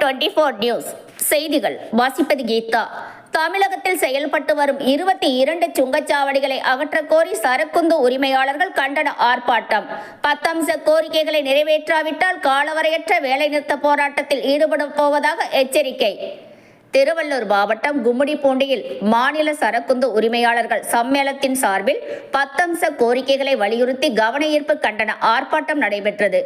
Twenty four news செய்திகள். வாசிப்பது கீதா. தமிழகத்தில் செயல்பட்டு வரும் இருபத்தி இரண்டு சுங்கச்சாவடிகளை அகற்றக் கோரி சரக்குந்து உரிமையாளர்கள் கண்டன ஆர்ப்பாட்டம். பத்தம்ச கோரிக்கைகளை நிறைவேற்றாவிட்டால் காலவரையற்ற வேலைநிறுத்த போராட்டத்தில் ஈடுபட போவதாக எச்சரிக்கை. திருவள்ளூர் மாவட்டம் கும்மிடிப்பூண்டியில் மாநில சரக்குந்து உரிமையாளர்கள் சம்மேளத்தின் சார்பில் பத்தம்ச கோரிக்கைகளை வலியுறுத்தி கவன ஈர்ப்பு கண்டன ஆர்ப்பாட்டம் நடைபெற்றது.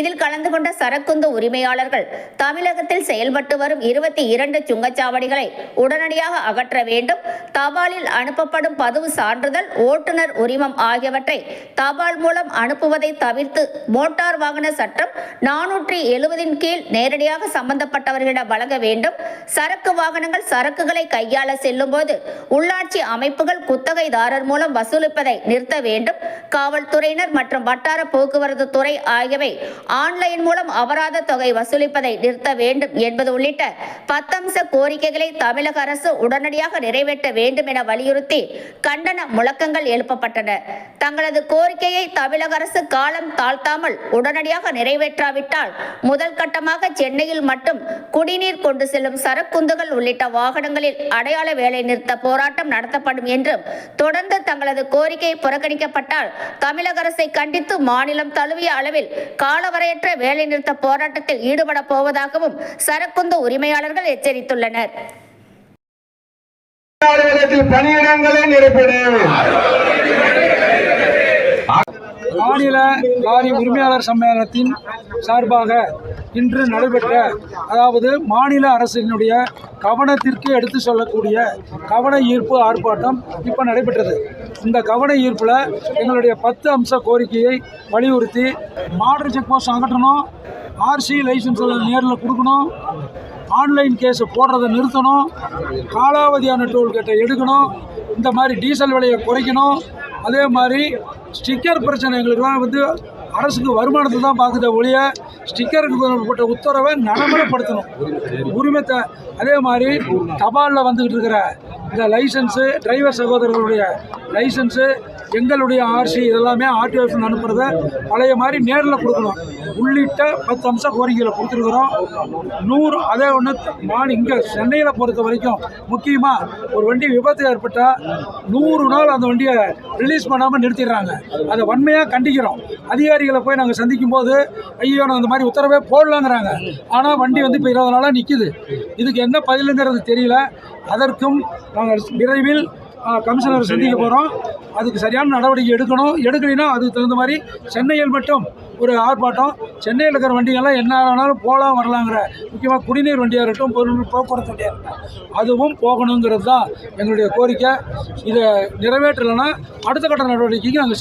இதில் கலந்து கொண்ட சரக்குந்து உரிமையாளர்கள் தமிழகத்தில் செயல்பட்டு வரும் இருபத்தி இரண்டு சுங்கச்சாவடிகளை உடனடியாக அகற்ற வேண்டும். தபாலில் அனுப்பப்படும் பதிவு சான்றிதழ் ஓட்டுநர் உரிமம் ஆகியவற்றை தபால் மூலம் அனுப்புவதை தவிர்த்து மோட்டார் வாகன சட்டம் நானூற்றி எழுபதின் கீழ் நேரடியாக சம்பந்தப்பட்டவர்களிடம் வழங்க வேண்டும். சரக்கு வாகனங்கள் சரக்குகளை கையாள செல்லும் போது உள்ளாட்சி அமைப்புகள் குத்தகைதாரர் மூலம் வசூலிப்பதை நிறுத்த வேண்டும். காவல்துறையினர் மற்றும் வட்டார போக்குவரத்து துறை ஆகியவை ஆன்லைன் மூலம் அபராத தொகை வசூலிப்பதை நிறுத்த வேண்டும் என்பது உள்ளிட்ட பத்தம்ச கோரிக்கைகளை தமிழக அரசு உடனடியாக நிறைவேற்ற வேண்டும் என வலியுறுத்தி கண்டன முழக்கங்கள் எழுப்பப்பட்டன. தங்களது கோரிக்கையை தமிழக அரசு காலம் தாழ்த்தாமல் உடனடியாக நிறைவேற்றாவிட்டால் முதல் கட்டமாக சென்னையில் மட்டும் குடிநீர் கொண்டு செல்லும் சரக்குந்துகள் உள்ளிட்ட வாகனங்களில் அடையாள வேலை நிறுத்த போராட்டம் நடத்தப்படும் என்றும் தொடர்ந்து தங்களது கோரிக்கை புறக்கணிக்கப்பட்டால் தமிழக அரசை கண்டித்து மாநிலம் தழுவிய அளவில் காலவரையற்ற வேலைநிறுத்த போராட்டத்தில் ஈடுபட போவதாகவும் சரக்குந்து உரிமையாளர்கள் எச்சரித்துள்ளனர். பணியிடங்களை நிரப்பிடு. மாநில லாரி உரிமையாளர் சம்மேளனத்தின் சார்பாக இன்று நடைபெற்ற அதாவது மாநில அரசினுடைய கவனத்திற்கு எடுத்து சொல்லக்கூடிய கவன ஈர்ப்பு ஆர்ப்பாட்டம் இப்போ நடைபெற்றது. இந்த கவன ஈர்ப்பில் எங்களுடைய பத்து அம்ச கோரிக்கையை வலியுறுத்தி மாடர் செக் போஸ்ட் அகற்றணும் ஆர்சி லைசன்ஸ் நேரில் கொடுக்கணும் ஆன்லைன் கேஸ் போடுறதை நிறுத்தணும் காலாவதியான டோல்கேட்டை எடுக்கணும் இந்த மாதிரி டீசல் விலையை குறைக்கணும் அதே மாதிரி ஸ்டிக்கர் பிரச்சனை. எங்களுக்குலாம் வந்து அரசுக்கு வருமானத்தை தான் பார்க்குதே ஒழிய ஸ்டிக்கருக்கு போட்ட உத்தரவை நடைமுறைப்படுத்தணும். உரிமத்தை அதே மாதிரி தபாலில் வந்துக்கிட்டு இருக்கிற இந்த லைசன்ஸு டிரைவர் சகோதரர்களுடைய லைசன்ஸு எங்களுடைய ஆர்சி இதெல்லாமே ஆர்டிஓ அனுப்புறத பழைய மாதிரி நேரில் கொடுக்கணும். உள்ளிட்ட பத்து அம்ச கோரிக்கையில் கொடுத்துருக்குறோம். நூறு அதே ஒன்று நான் இங்கே சென்னையில் பொறுத்த வரைக்கும் முக்கியமாக ஒரு வண்டி விபத்து ஏற்பட்டால் நூறு நாள் அந்த வண்டியை ரிலீஸ் பண்ணாமல் நிறுத்திடுறாங்க. அதை வன்மையாக கண்டிக்கிறோம். அதிகாரிகளை போய் நாங்கள் சந்திக்கும் போது ஐயோ நான் அந்த மாதிரி உத்தரவே போடலாங்கிறாங்க. ஆனால் வண்டி வந்து இப்போ இருபது நாளாக நிற்கிது இதுக்கு என்ன பதிலுங்கிறது தெரியல. அதற்கும் நாங்கள் விரைவில் கமிஷனரை சந்திக்க போகிறோம் அதுக்கு சரியான நடவடிக்கை எடுக்கணும். எடுக்கலைன்னா அதுக்கு தகுந்த மாதிரி சென்னையில் மட்டும் ஒரு ஆர்ப்பாட்டம். சென்னையில் இருக்கிற வண்டிகள்லாம் என்ன வேணாலும் போகலாம் வரலாங்கிற. முக்கியமாக குடிநீர் வண்டியாக இருக்கட்டும் பொருள் போக்குவரத்து வண்டியாக இருக்கட்டும் அதுவும் போகணுங்கிறது தான் எங்களுடைய கோரிக்கை. இதை நிறைவேற்றலைன்னா அடுத்த கட்ட நடவடிக்கைக்கு நாங்கள்